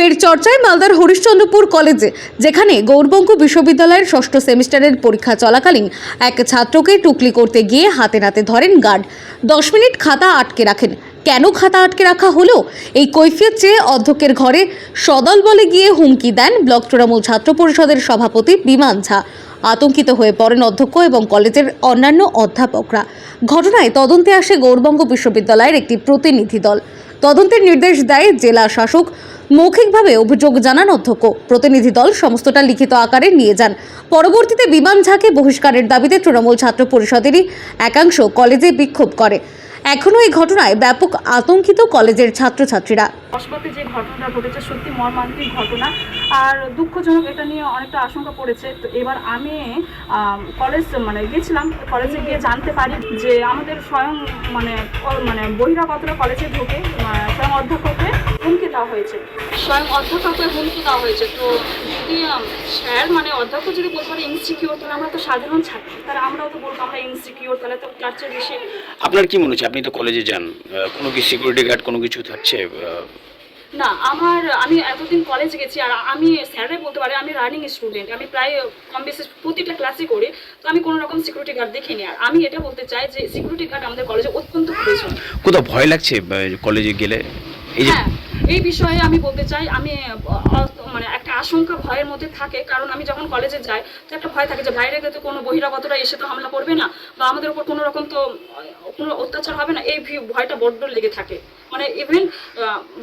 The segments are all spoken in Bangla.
ফের চর্চায় মালদার হরিশ্চন্দ্রপুর কলেজে, যেখানে গৌরবঙ্গ বিশ্ববিদ্যালয়ের ষষ্ঠ সেমিস্টারের পরীক্ষা চলাকালীন এক ছাত্রকে টুকলি করতে গিয়ে হাতে নাতে ধরেন গার্ড। দশ মিনিট খাতা আটকে রাখেন। কেন খাতা আটকে রাখা হলো? এই কৈফিয়ত চেয়ে অধ্যক্ষের ঘরে সদল বলে গিয়ে হুমকি দেন ব্লক তৃণমূল ছাত্র পরিষদের সভাপতি বিমান ঝা। আতঙ্কিত হয়ে পড়েন অধ্যক্ষ এবং কলেজের অন্যান্য অধ্যাপকরা। ঘটনায় তদন্তে আসে গৌরবঙ্গ বিশ্ববিদ্যালয়ের একটি প্রতিনিধি দল। তদন্তের নির্দেশ দেয় জেলা শাসক মৌখিকভাবে অভিযোগ জানান অধ্যক্ষ। প্রতিনিধি দল সমস্তটা লিখিত আকারে নিয়ে যান। পরবর্তীতে বিমান ঝাঁকে বহিষ্কারের দাবিতে তৃণমূল ছাত্র পরিষদেরই একাংশ কলেজে বিক্ষোভ করে। এখনও এই ঘটনায় ব্যাপক আতঙ্কিত কলেজের ছাত্রছাত্রীরা। কসবাতে যে ঘটনাটা ঘটেছে সত্যি মর্মান্তিক ঘটনা। আর দুঃখজনক এটা নিয়ে অনেকটা আশঙ্কা পড়েছে। তো এবার আমি কলেজ মানে গেছিলাম, কলেজে গিয়ে জানতে পারি যে আমাদের স্বয়ং মানে মানে বহিরাগতরা কলেজে ঢুকে স্বয়ং অধ্যক্ষকে। দেওয়া হয়েছে। স্বয়ং অধ্যক্ষকে হুমকি দেওয়া হয়েছে। তো যদি স্যার মানে অধ্যক্ষ যদি বলতে পারে ইনসিকিউর তাহলে আমরা তো সাধারণ ছাত্র তাহলে আমরাও তো বলব আমরা ইনসিকিউর তাহলে তো চেয়ে বেশি আপনার কি মনে হচ্ছে? আপনি তো কলেজে যান কোনো কি সিকিউরিটি গার্ড কোনো কিছু থাকছে না আমার আমি এতদিন কলেজ গেছি আর আমি স্যারাই বলতে পারি আমি রানিং স্টুডেন্ট আমি প্রায় কম বেশি প্রতিটা ক্লাসে করি তো আমি কোনো রকম সিকিউরিটি গার্ড দেখিনি। আর আমি এটা বলতে চাই যে সিকিউরিটি গার্ড আমাদের কলেজে অত্যন্ত প্রয়োজন। কোথাও ভয় লাগছে কলেজে গেলে? হ্যাঁ এই বিষয়ে আমি বলতে চাই, আমি মানে একটা আশঙ্কা ভয়ের মধ্যে থাকে, কারণ আমি যখন কলেজে যাই, তো একটা ভয় থাকে যে বাইরে তো কোনো বহিরাগতরা এসে তো হামলা করবে না, বা আমাদের উপর কোনো রকম তো, কোনো অত্যাচার হবে না, এই ভয়টা বড্ড লেগে থাকে। মানে ইভেন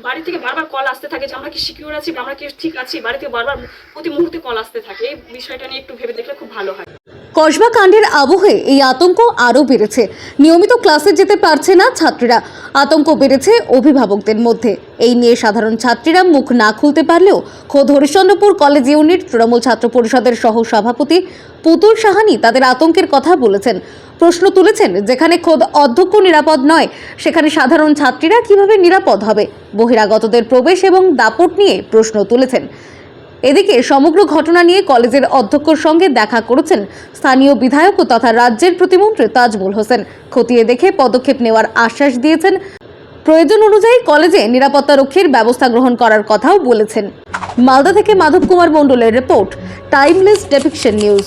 বাড়ি থেকে বারবার কল আসতে থাকে যে আমরা কি সিকিউর আছি, বা আমরা কি ঠিক আছি বাড়ি থেকে বারবার প্রতি মুহূর্তে কল আসতে থাকে, এই বিষয়টা নিয়ে একটু ভেবে দেখলে খুব ভালো হয়। কসবা কাণ্ডের আবহে এই আতঙ্ক আরও বেড়েছে। নিয়মিত ক্লাসে যেতে পারছে না ছাত্রীরা। আতঙ্ক বেড়েছে অভিভাবকদের মধ্যে। এই নিয়ে সাধারণ ছাত্রীরা মুখ না খুলতে পারলেও খোদ হরিশ্চন্দ্রপুর কলেজ ইউনিট তৃণমূল ছাত্র পরিষদের সহ সভাপতি পুতুল সাহানি তাদের আতঙ্কের কথা বলেছেন। প্রশ্ন তুলেছেন, যেখানে খোদ অধ্যক্ষ নিরাপদ নয়, সেখানে সাধারণ ছাত্রীরা কীভাবে নিরাপদ হবে? বহিরাগতদের প্রবেশ এবং দাপট নিয়ে প্রশ্ন তুলেছেন। এদিকে সমগ্র ঘটনা নিয়ে কলেজের অধ্যক্ষর সঙ্গে দেখা করেছেন স্থানীয় বিধায়ক তথা রাজ্যের প্রতিমন্ত্রী তাজমুল হোসেন। খতিয়ে দেখে পদক্ষেপ নেওয়ার আশ্বাস দিয়েছেন। প্রয়োজন অনুযায়ী কলেজে নিরাপত্তা রক্ষীর ব্যবস্থা গ্রহণ করার কথাও বলেছেন। মালদা থেকে মাধব কুমার মণ্ডলের রিপোর্ট, টাইমলেস ডেপিকশন নিউজ।